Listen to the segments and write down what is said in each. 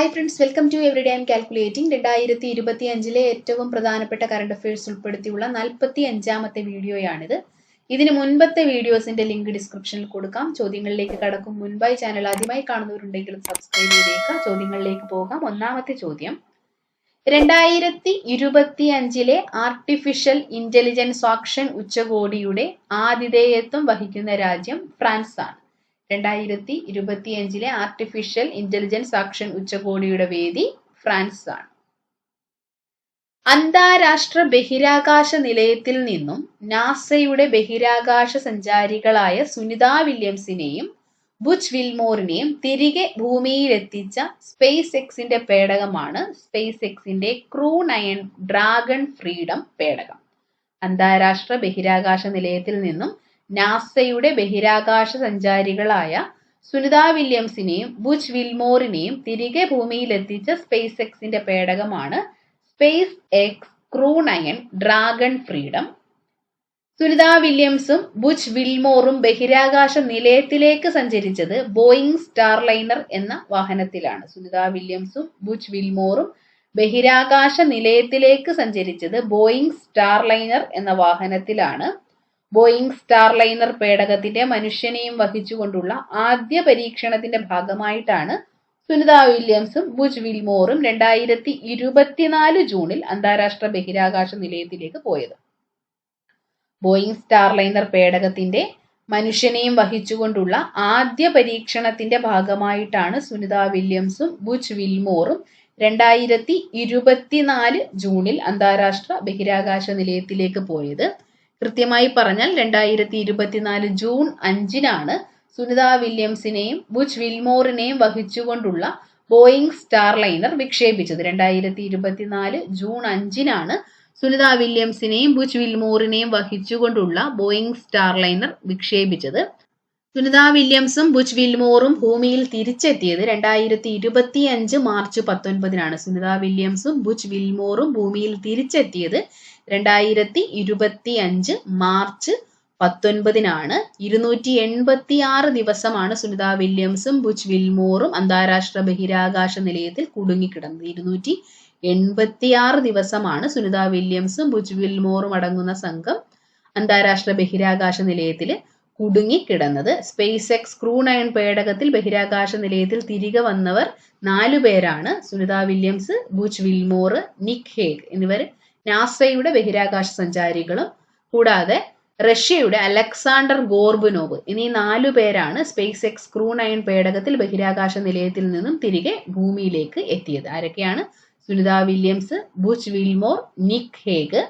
Hi friends welcome to every day I'm calculating രണ്ടായിരത്തി ഇരുപത്തി അഞ്ചിലെ ഏറ്റവും പ്രധാനപ്പെട്ട കറണ്ട് അഫയേഴ്സ് ഉൾപ്പെടുത്തിയുള്ള നാൽപ്പത്തി അഞ്ചാമത്തെ വീഡിയോയാണിത്. ഇതിന് മുൻപത്തെ വീഡിയോസിന്റെ ലിങ്ക് ഡിസ്ക്രിപ്ഷനിൽ കൊടുക്കാം. ചോദ്യങ്ങളിലേക്ക് കടക്കും മുൻപായി ചാനൽ ആദ്യമായി കാണുന്നവരുണ്ടെങ്കിൽ സബ്സ്ക്രൈബ് ചെയ്തേക്കാം ചോദ്യങ്ങളിലേക്ക് പോകാം. ഒന്നാമത്തെ ചോദ്യം. രണ്ടായിരത്തി ഇരുപത്തി അഞ്ചിലെ ആർട്ടിഫിഷ്യൽ ഇന്റലിജൻസ് ആക്ഷൻ ഉച്ചകോടിയുടെ ആതിഥേയത്വം വഹിക്കുന്ന രാജ്യം ഫ്രാൻസ് ആണ് രണ്ടായിരത്തി ഇരുപത്തിയഞ്ചിലെ ആർട്ടിഫിഷ്യൽ ഇന്റലിജൻസ് ആക്ഷൻ ഉച്ചകോടിയുടെ വേദി ഫ്രാൻസ് ആണ് അന്താരാഷ്ട്ര ബഹിരാകാശ നിലയത്തിൽ നിന്നും നാസയുടെ ബഹിരാകാശ സഞ്ചാരികളായ സുനിത വില്യംസിനെയും ബുച്ച് വിൽമോറിനെയും തിരികെ ഭൂമിയിലെത്തിച്ച സ്പേസ് എക്സിന്റെ പേടകമാണ് സ്പേസ് എക്സിന്റെ ക്രൂ നയൻ ഡ്രാഗൺ ഫ്രീഡം പേടകം. അന്താരാഷ്ട്ര ബഹിരാകാശ നിലയത്തിൽ നിന്നും നാസയുടെ ബഹിരാകാശ സഞ്ചാരികളായ സുനിത വില്യംസിനെയും ബുച്ച് വിൽമോറിനെയും തിരികെ ഭൂമിയിലെത്തിച്ച സ്പേസ് എക്സിന്റെ പേടകമാണ് SpaceX crew nine Dragon Freedom. Sunita വില്യംസും Butch വിൽമോറും ബഹിരാകാശ നിലയത്തിലേക്ക് സഞ്ചരിച്ചത് ബോയിങ് സ്റ്റാർലൈനർ എന്ന വാഹനത്തിലാണ്. സുനിത വില്യംസും ബുച്ച് വിൽമോറും ബഹിരാകാശ നിലയത്തിലേക്ക് സഞ്ചരിച്ചത് ബോയിങ് സ്റ്റാർലൈനർ എന്ന വാഹനത്തിലാണ്. ബോയിങ് സ്റ്റാർലൈനർ പേടകത്തിന്റെ മനുഷ്യനെയും വഹിച്ചുകൊണ്ടുള്ള ആദ്യ പരീക്ഷണത്തിന്റെ ഭാഗമായിട്ടാണ് സുനിത വില്യംസും ബുജ് വിൽമോറും രണ്ടായിരത്തി ഇരുപത്തിനാല് ജൂണിൽ അന്താരാഷ്ട്ര ബഹിരാകാശ നിലയത്തിലേക്ക് പോയത്. ബോയിങ് സ്റ്റാർലൈനർ പേടകത്തിന്റെ മനുഷ്യനെയും വഹിച്ചുകൊണ്ടുള്ള ആദ്യ പരീക്ഷണത്തിന്റെ ഭാഗമായിട്ടാണ് സുനിത വില്യംസും ബുജ് വിൽമോറും രണ്ടായിരത്തി ഇരുപത്തിനാല് ജൂണിൽ അന്താരാഷ്ട്ര ബഹിരാകാശ നിലയത്തിലേക്ക് പോയത്. കൃത്യമായി പറഞ്ഞാൽ രണ്ടായിരത്തി ഇരുപത്തിനാല് ജൂൺ അഞ്ചിനാണ് സുനിത വില്യംസിനെയും ബുച്ച് വിൽമോറിനെയും വഹിച്ചുകൊണ്ടുള്ള ബോയിങ് സ്റ്റാർലൈനർ വിക്ഷേപിച്ചത്. രണ്ടായിരത്തി ഇരുപത്തിനാല് ജൂൺ അഞ്ചിനാണ് സുനിത വില്യംസിനെയും ബുച്ച് വിൽമോറിനെയും വഹിച്ചുകൊണ്ടുള്ള ബോയിങ് സ്റ്റാർലൈനർ വിക്ഷേപിച്ചത്. സുനിത വില്യംസും ബുച്ച് വിൽമോറും ഭൂമിയിൽ തിരിച്ചെത്തിയത് രണ്ടായിരത്തി ഇരുപത്തി അഞ്ച് മാർച്ച് പത്തൊൻപതിനാണ്. സുനിത വില്യംസും ബുച്ച് വിൽമോറും ഭൂമിയിൽ തിരിച്ചെത്തിയത് രണ്ടായിരത്തി ഇരുപത്തി അഞ്ച് മാർച്ച് പത്തൊൻപതിനാണ്. ഇരുന്നൂറ്റി എൺപത്തി ആറ് ദിവസമാണ് സുനിത വില്യംസും ബുച്ച് വിൽമോറും അന്താരാഷ്ട്ര ബഹിരാകാശ നിലയത്തിൽ കുടുങ്ങിക്കിടന്നത്. ഇരുന്നൂറ്റി എൺപത്തിയാറ് ദിവസമാണ് സുനിത വില്യംസും ബുച്ച് വിൽമോറും അടങ്ങുന്ന സംഘം അന്താരാഷ്ട്ര ബഹിരാകാശ നിലയത്തിൽ കുടുങ്ങിക്കിടന്നത് സ്പേസ് എക്സ് ക്രൂ നയൻ പേടകത്തിൽ ബഹിരാകാശ നിലയത്തിൽ തിരികെ വന്നവർ നാലു പേരാണ്. Sunita Williams Butch Wilmore Nick Hague എന്നിവർ നാസയുടെ ബഹിരാകാശ സഞ്ചാരികളും. കൂടാതെ റഷ്യയുടെ അലക്സാണ്ടർ ഗോർബുനോവ് എന്നീ നാലു പേരാണ് സ്പേസ് എക്സ് ക്രൂ നയൻ പേടകത്തിൽ ബഹിരാകാശ നിലയത്തിൽ നിന്നും തിരികെ ഭൂമിയിലേക്ക് എത്തിയത്. ആരൊക്കെയാണ്? Sunita Williams Butch Wilmore Nick Hague.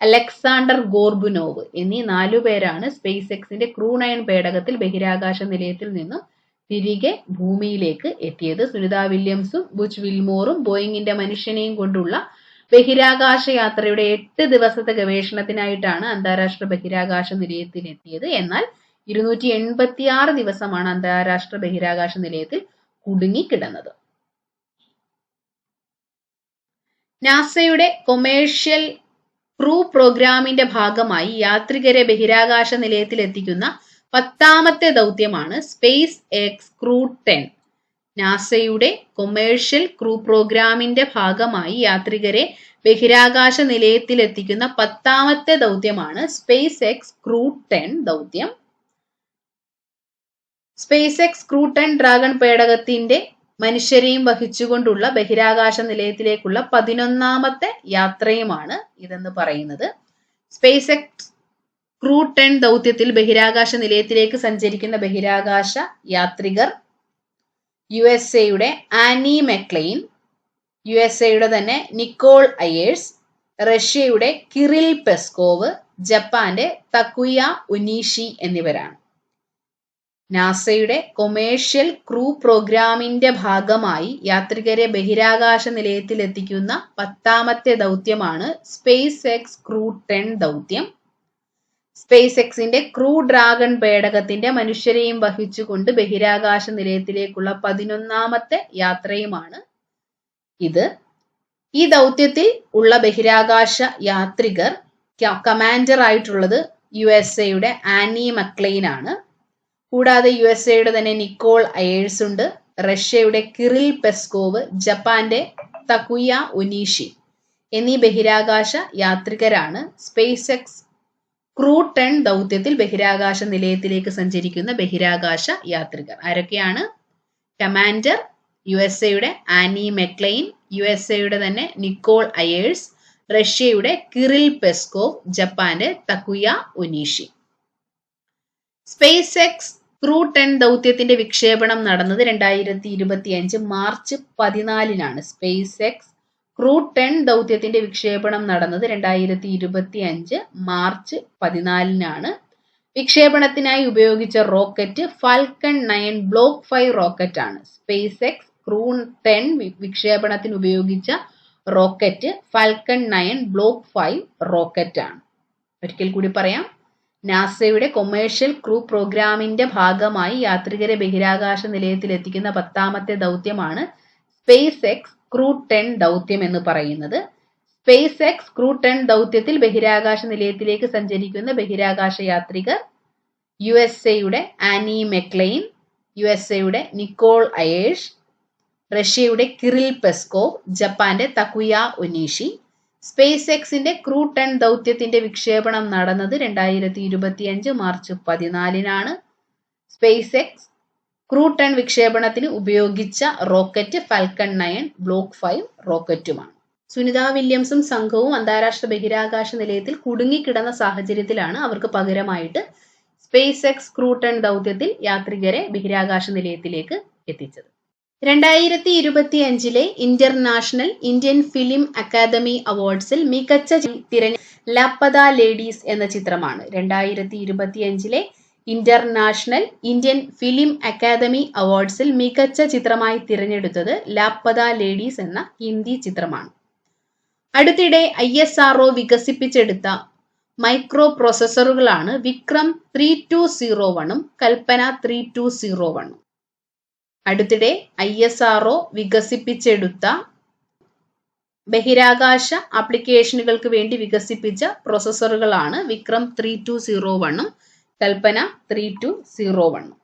Alexander Gorbunov എന്നീ നാലു പേരാണ് സ്പേസ് എക്സിന്റെ ക്രൂ പേടകത്തിൽ ബഹിരാകാശ നിലയത്തിൽ നിന്ന് തിരികെ ഭൂമിയിലേക്ക് എത്തിയത്. സുനിത വില്യംസും ബുച്ച് വിൽമോറും ബോയിങ്ങിന്റെ മനുഷ്യനെയും കൊണ്ടുള്ള ബഹിരാകാശ യാത്രയുടെ എട്ട് ദിവസത്തെ ഗവേഷണത്തിനായിട്ടാണ് അന്താരാഷ്ട്ര ബഹിരാകാശ നിലയത്തിൽ എത്തിയത്. എന്നാൽ ഇരുന്നൂറ്റി എൺപത്തി ആറ് ദിവസമാണ് അന്താരാഷ്ട്ര ബഹിരാകാശ നിലയത്തിൽ കുടുങ്ങിക്കിടന്നത്. നാസയുടെ കൊമേഴ്ഷ്യൽ ക്രൂ പ്രോഗ്രാമിന്റെ ഭാഗമായി യാത്രികരെ ബഹിരാകാശ നിലയത്തിൽ എത്തിക്കുന്ന പത്താമത്തെ ദൗത്യമാണ് സ്പേസ് എക്സ് ക്രൂ ടെൻ. നാസയുടെ കൊമേഴ്ഷ്യൽ ക്രൂ പ്രോഗ്രാമിന്റെ ഭാഗമായി യാത്രികരെ ബഹിരാകാശ നിലയത്തിൽ എത്തിക്കുന്ന പത്താമത്തെ ദൗത്യമാണ് സ്പേസ് എക്സ് ക്രൂ ടെൻ ദൗത്യം. Space X crew ten Dragon പേടകത്തിന്റെ മനുഷ്യരെയും വഹിച്ചുകൊണ്ടുള്ള ബഹിരാകാശ നിലയത്തിലേക്കുള്ള പതിനൊന്നാമത്തെ യാത്രയുമാണ് ഇതെന്ന് പറയുന്നത്. സ്പേസ് എക്സ് ക്രൂ ടെൻ ദൗത്യത്തിൽ ബഹിരാകാശ നിലയത്തിലേക്ക് സഞ്ചരിക്കുന്ന ബഹിരാകാശ യാത്രികർ യു എസ് എയുടെ ആനി മെക്ലെയിൻ യു എസ് എയുടെ തന്നെ നിക്കോൾ അയേഴ്സ് റഷ്യയുടെ കിറിൽ പെസ്കോവ് ജപ്പാന്റെ തക്കുയ ഉനീഷി എന്നിവരാണ്. നാസയുടെ കൊമേഴ്ഷ്യൽ ക്രൂ പ്രോഗ്രാമിന്റെ ഭാഗമായി യാത്രികരെ ബഹിരാകാശ നിലയത്തിൽ എത്തിക്കുന്ന പത്താമത്തെ ദൗത്യമാണ് സ്പേസ് എക്സ് ക്രൂ ടെൻ ദൗത്യം. സ്പേസ് എക്സിന്റെ ക്രൂ ഡ്രാഗൺ പേടകത്തിന്റെ മനുഷ്യരെയും വഹിച്ചുകൊണ്ട് ബഹിരാകാശ നിലയത്തിലേക്കുള്ള പതിനൊന്നാമത്തെ യാത്രയുമാണ് ഇത്. ഈ ദൗത്യത്തിൽ ഉള്ള ബഹിരാകാശ യാത്രികർ കമാൻഡർ ആയിട്ടുള്ളത് യു എസ് എയുടെ ആനി മക്ലെയിൻ ആണ്. കൂടാതെ യു എസ് എയുടെ തന്നെ നിക്കോൾ അയേഴ്സ് ഉണ്ട്. റഷ്യയുടെ കിറിൽ പെസ്കോവ് ജപ്പാന്റെ തകുയ ഒനീഷി എന്നീ ബഹിരാകാശ യാത്രികരാണ്. സ്പേസ് എക്സ് ക്രൂ ടെൻ ദൗത്യത്തിൽ ബഹിരാകാശ നിലയത്തിലേക്ക് സഞ്ചരിക്കുന്ന ബഹിരാകാശ യാത്രികർ. ആരൊക്കെയാണ്? കമാൻഡർ യു എസ് എയുടെ ആനി മെക്ലെയിൻ യു എസ് എയുടെ തന്നെ നിക്കോൾ അയേഴ്സ് റഷ്യയുടെ കിറിൽ പെസ്കോവ് ജപ്പാന്റെ Takuya Onishi. SpaceX crew ten ദൗത്യത്തിന്റെ വിക്ഷേപണം നടന്നത് രണ്ടായിരത്തി ഇരുപത്തി അഞ്ച് മാർച്ച് പതിനാലിനാണ്. സ്പേസ് എക്സ് ക്രൂ ടെൻ ദൗത്യത്തിന്റെ വിക്ഷേപണം നടന്നത് രണ്ടായിരത്തി ഇരുപത്തി അഞ്ച് മാർച്ച് പതിനാലിനാണ്. വിക്ഷേപണത്തിനായി ഉപയോഗിച്ച rocket Falcon nine block five rocket ആണ് സ്പേസ് എക്സ് ക്രൂ ടെൻ വിക്ഷേപണത്തിന് ഉപയോഗിച്ച rocket Falcon nine block five rocket ആണ് ഒരിക്കൽ കൂടി പറയാം. നാസയുടെ കൊമേഴ്ഷ്യൽ ക്രൂ പ്രോഗ്രാമിന്റെ ഭാഗമായി യാത്രികരെ ബഹിരാകാശ നിലയത്തിൽ എത്തിക്കുന്ന പത്താമത്തെ ദൗത്യമാണ് സ്പേസ് എക്സ് ക്രൂ ടെൻ ദൗത്യം എന്ന് പറയുന്നത്. സ്പേസ് എക്സ് ക്രൂ ടെൻ ദൗത്യത്തിൽ ബഹിരാകാശ നിലയത്തിലേക്ക് സഞ്ചരിക്കുന്ന ബഹിരാകാശ യാത്രികർ യു എസ് എയുടെ ആനി മെക്ലെയിൻ യു എസ് എയുടെ നിക്കോൾ അയേഷ് റഷ്യയുടെ കിറിൽ പെസ്കോവ് ജപ്പാന്റെ തകുയ ഒനീഷി സ്പേസ് എക്സിന്റെ ക്രൂ ടെൻ ദൗത്യത്തിന്റെ വിക്ഷേപണം നടന്നത് രണ്ടായിരത്തി ഇരുപത്തിയഞ്ച് മാർച്ച് പതിനാലിനാണ്. സ്പേസ് എക്സ് ക്രൂ ടെൻ വിക്ഷേപണത്തിന് ഉപയോഗിച്ച rocket Falcon nine block five റോക്കറ്റുമാണ്. Sunita വില്യംസും സംഘവും അന്താരാഷ്ട്ര ബഹിരാകാശ നിലയത്തിൽ കുടുങ്ങിക്കിടന്ന സാഹചര്യത്തിലാണ് അവർക്ക് പകരമായിട്ട് സ്പേസ് എക്സ് ക്രൂ ടെൻ ദൗത്യത്തിൽ യാത്രികരെ ബഹിരാകാശ നിലയത്തിലേക്ക് എത്തിച്ചത്. രണ്ടായിരത്തി ഇരുപത്തി അഞ്ചിലെ ഇന്റർനാഷണൽ ഇന്ത്യൻ ഫിലിം അക്കാദമി അവാർഡ്സിൽ മികച്ച തിരഞ്ഞ ലാപ്പത ലേഡീസ് എന്ന ചിത്രമാണ് രണ്ടായിരത്തി ഇരുപത്തി അഞ്ചിലെ ഇന്റർനാഷണൽ ഇന്ത്യൻ ഫിലിം അക്കാദമി അവാർഡ്സിൽ മികച്ച ചിത്രമായി തിരഞ്ഞെടുത്തത് ലാപ്പത ലേഡീസ് എന്ന ഹിന്ദി ചിത്രമാണ്. അടുത്തിടെ ഐ എസ് ആർ വികസിപ്പിച്ചെടുത്ത മൈക്രോ പ്രോസസ്സറുകളാണ് വിക്രം ത്രീ ടു സീറോ വണ്ണും കൽപ്പന ത്രീ ടു സീറോ വണ്ണും. അടുത്തിടെ ഐ എസ് ആർ വികസിപ്പിച്ചെടുത്ത ബഹിരാകാശ ആപ്ലിക്കേഷനുകൾക്ക് വേണ്ടി വികസിപ്പിച്ച പ്രോസസ്സറുകളാണ് വിക്രം ത്രീ ടു സീറോ വണ്ണും കൽപ്പന ത്രീ ടു സീറോ വണ്ണും.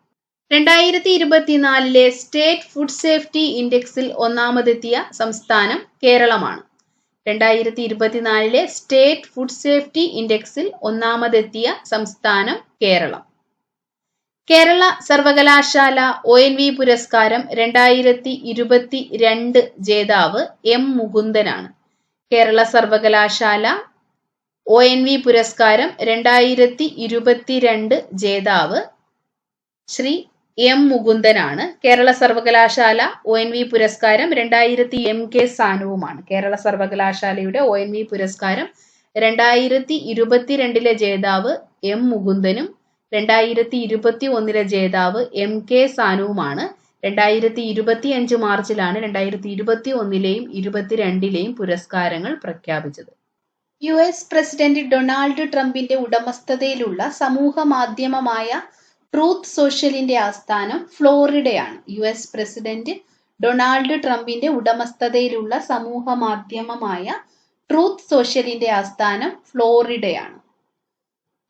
രണ്ടായിരത്തി ഇരുപത്തിനാലിലെ സ്റ്റേറ്റ് ഫുഡ് സേഫ്റ്റി ഇൻഡെക്സിൽ ഒന്നാമതെത്തിയ സംസ്ഥാനം കേരളമാണ്. രണ്ടായിരത്തി ഇരുപത്തിനാലിലെ സ്റ്റേറ്റ് ഫുഡ് സേഫ്റ്റി ഇൻഡെക്സിൽ ഒന്നാമതെത്തിയ സംസ്ഥാനം കേരളം. കേരള സർവകലാശാല ഒ എൻ വി പുരസ്കാരം രണ്ടായിരത്തി ഇരുപത്തി രണ്ട് ജേതാവ് എം മുകുന്ദനാണ്. കേരള സർവകലാശാല ഒ എൻ വി പുരസ്കാരം രണ്ടായിരത്തി ഇരുപത്തിരണ്ട് ജേതാവ് ശ്രീ എം മുകുന്ദനാണ്. കേരള സർവകലാശാല ഒ എൻ വി പുരസ്കാരം രണ്ടായിരത്തി എം കെ സാനുവുമാണ്. കേരള സർവകലാശാലയുടെ ഒ എൻ വി പുരസ്കാരം രണ്ടായിരത്തി ഇരുപത്തിരണ്ടിലെ ജേതാവ് എം മുകുന്ദനും രണ്ടായിരത്തി ഇരുപത്തി ഒന്നിലെ ജേതാവ് എം കെ സാനുവുമാണ്. രണ്ടായിരത്തി ഇരുപത്തി അഞ്ച് മാർച്ചിലാണ് രണ്ടായിരത്തി ഇരുപത്തി ഒന്നിലെയും ഇരുപത്തിരണ്ടിലെയും പുരസ്കാരങ്ങൾ പ്രഖ്യാപിച്ചത്. യു എസ് പ്രസിഡന്റ് ഡൊണാൾഡ് ട്രംപിന്റെ ഉടമസ്ഥതയിലുള്ള സമൂഹ മാധ്യമമായ ട്രൂത്ത് സോഷ്യലിന്റെ ആസ്ഥാനം ഫ്ലോറിഡയാണ്. യു എസ് പ്രസിഡന്റ് ഡൊണാൾഡ് ട്രംപിന്റെ ഉടമസ്ഥതയിലുള്ള സമൂഹ മാധ്യമമായ ട്രൂത്ത് സോഷ്യലിന്റെ ആസ്ഥാനം ഫ്ലോറിഡയാണ്.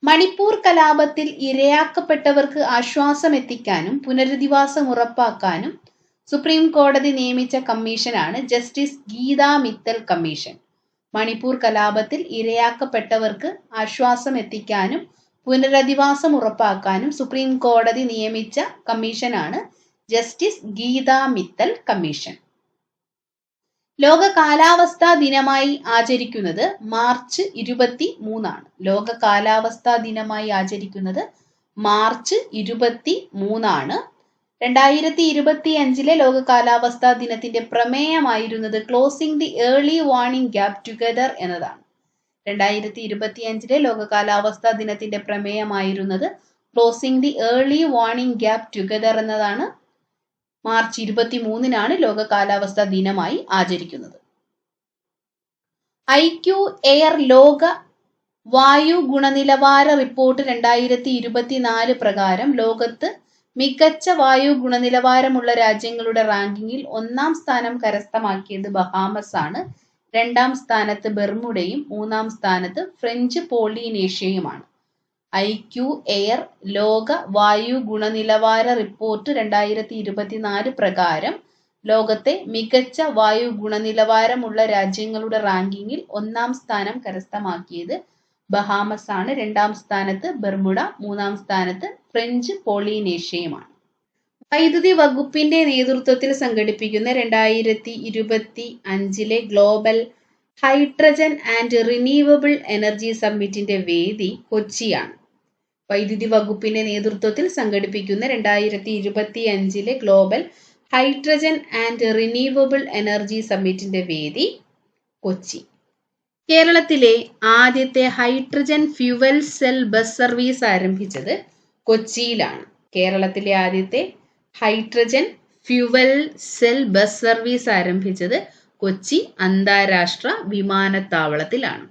മണിപ്പൂർ കലാപത്തിൽ ഇരയാക്കപ്പെട്ടവർക്ക് ആശ്വാസം എത്തിക്കാനും പുനരധിവാസം ഉറപ്പാക്കാനും സുപ്രീം കോടതി നിയമിച്ച കമ്മീഷനാണ് ജസ്റ്റിസ് ഗീതാ മിത്തൽ കമ്മീഷൻ. മണിപ്പൂർ കലാപത്തിൽ ഇരയാക്കപ്പെട്ടവർക്ക് ആശ്വാസം എത്തിക്കാനും പുനരധിവാസം ഉറപ്പാക്കാനും സുപ്രീം കോടതി നിയമിച്ച കമ്മീഷനാണ് ജസ്റ്റിസ് ഗീതാ മിത്തൽ കമ്മീഷൻ. ലോക കാലാവസ്ഥാ ദിനമായി ആചരിക്കുന്നത് മാർച്ച് ഇരുപത്തി മൂന്നാണ് ലോക കാലാവസ്ഥാ ദിനമായി ആചരിക്കുന്നത് മാർച്ച് ഇരുപത്തി മൂന്നാണ് രണ്ടായിരത്തി ഇരുപത്തി അഞ്ചിലെ ലോക കാലാവസ്ഥാ ദിനത്തിന്റെ പ്രമേയമായിരുന്നത് closing the early warning gap together എന്നതാണ്. രണ്ടായിരത്തി ഇരുപത്തി അഞ്ചിലെ ലോക കാലാവസ്ഥാ ദിനത്തിന്റെ പ്രമേയമായിരുന്നത് closing the early warning gap together എന്നതാണ്. മാർച്ച് ഇരുപത്തി മൂന്നിനാണ് ലോക കാലാവസ്ഥാ ദിനമായി ആചരിക്കുന്നത്. ഐ ക്യു എയർ ലോക വായു ഗുണനിലവാര റിപ്പോർട്ട് രണ്ടായിരത്തി ഇരുപത്തിനാല് പ്രകാരം ലോകത്ത് മികച്ച വായു ഗുണനിലവാരമുള്ള രാജ്യങ്ങളുടെ റാങ്കിങ്ങിൽ ഒന്നാം സ്ഥാനം കരസ്ഥമാക്കിയത് ബഹാമസ് ആണ്. രണ്ടാം സ്ഥാനത്ത് ബെർമുഡയും മൂന്നാം സ്ഥാനത്ത് ഫ്രഞ്ച് പോളിനേഷ്യയുമാണ്. ഐ ക്യു എയർ ലോക വായു ഗുണനിലവാര റിപ്പോർട്ട് രണ്ടായിരത്തി ഇരുപത്തിനാല് പ്രകാരം ലോകത്തെ മികച്ച വായു ഗുണനിലവാരമുള്ള രാജ്യങ്ങളുടെ റാങ്കിങ്ങിൽ ഒന്നാം സ്ഥാനം കരസ്ഥമാക്കിയത് ബഹാമസ് ആണ് രണ്ടാം സ്ഥാനത്ത് ബെർമുഡ മൂന്നാം സ്ഥാനത്ത് ഫ്രഞ്ച് പോളിനേഷ്യയുമാണ്. വൈദ്യുതി വകുപ്പിന്റെ നേതൃത്വത്തിൽ സംഘടിപ്പിക്കുന്ന രണ്ടായിരത്തി ഇരുപത്തി അഞ്ചിലെ global hydrogen and renewable energy സമ്മിറ്റിന്റെ വേദി കൊച്ചിയാണ്. വൈദ്യുതി വകുപ്പിന്റെ നേതൃത്വത്തിൽ സംഘടിപ്പിക്കുന്ന രണ്ടായിരത്തി ഇരുപത്തി അഞ്ചിലെ global hydrogen and renewable energy സമ്മിറ്റിന്റെ വേദി കൊച്ചി. കേരളത്തിലെ ആദ്യത്തെ hydrogen fuel cell bus service ആരംഭിച്ചത് കൊച്ചിയിലാണ്. കേരളത്തിലെ ആദ്യത്തെ hydrogen fuel cell bus service ആരംഭിച്ചത് കൊച്ചി അന്താരാഷ്ട്ര വിമാനത്താവളത്തിലാണ്.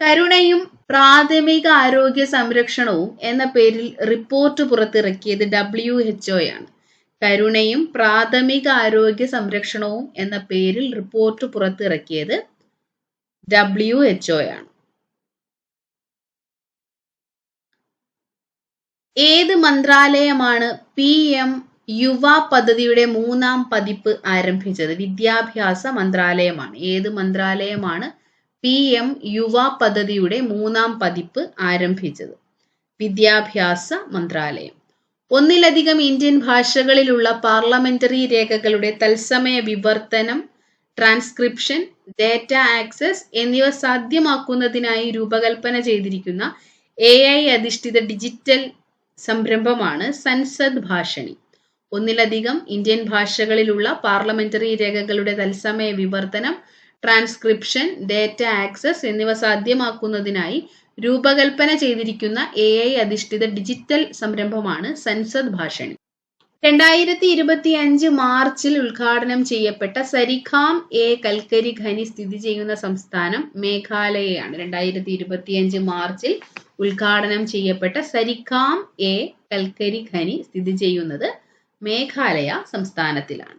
കരുണയും പ്രാഥമിക ആരോഗ്യ സംരക്ഷണവും എന്ന പേരിൽ റിപ്പോർട്ട് പുറത്തിറക്കിയത് ഡബ്ല്യു എച്ച് ആണ് കരുണയും പ്രാഥമിക ആരോഗ്യ സംരക്ഷണവും എന്ന പേരിൽ റിപ്പോർട്ട് പുറത്തിറക്കിയത് ഡബ്ല്യു എച്ച് ആണ് ഏത് മന്ത്രാലയമാണ് പി എം യുവ പദ്ധതിയുടെ മൂന്നാം പതിപ്പ് ആരംഭിച്ചത്? വിദ്യാഭ്യാസ മന്ത്രാലയമാണ്. ഏത് മന്ത്രാലയമാണ് പി എം യുവ പദ്ധതിയുടെ മൂന്നാം പതിപ്പ് ആരംഭിച്ചത്. വിദ്യാഭ്യാസ മന്ത്രാലയം. ഒന്നിലധികം ഇന്ത്യൻ ഭാഷകളിലുള്ള പാർലമെന്ററി രേഖകളുടെ തത്സമയ വിവർത്തനം ട്രാൻസ്ക്രിപ്ഷൻ ഡേറ്റ ആക്സസ് എന്നിവ സാധ്യമാക്കുന്നതിനായി രൂപകൽപ്പന ചെയ്തിരിക്കുന്ന എ ഐ അധിഷ്ഠിത ഡിജിറ്റൽ സംരംഭമാണ് സൻസദ് ഭാഷണി. ഒന്നിലധികം ഇന്ത്യൻ ഭാഷകളിലുള്ള പാർലമെന്ററി രേഖകളുടെ തത്സമയ വിവർത്തനം ട്രാൻസ്ക്രിപ്ഷൻ ഡേറ്റ ആക്സസ് എന്നിവ സാധ്യമാക്കുന്നതിനായി രൂപകൽപ്പന ചെയ്തിരിക്കുന്ന എ ഐ അധിഷ്ഠിത ഡിജിറ്റൽ സംരംഭമാണ് സൻസദ് ഭാഷണി. രണ്ടായിരത്തി ഇരുപത്തി അഞ്ച് മാർച്ചിൽ ഉദ്ഘാടനം ചെയ്യപ്പെട്ട സരിഖാം എ കൽക്കരി ഖനി സ്ഥിതി ചെയ്യുന്ന സംസ്ഥാനം മേഘാലയയാണ്. രണ്ടായിരത്തി ഇരുപത്തി അഞ്ച് മാർച്ചിൽ ഉദ്ഘാടനം ചെയ്യപ്പെട്ട സരിഖാം എ കൽക്കരി ഖനി സ്ഥിതി ചെയ്യുന്നത് മേഘാലയ സംസ്ഥാനത്തിലാണ്.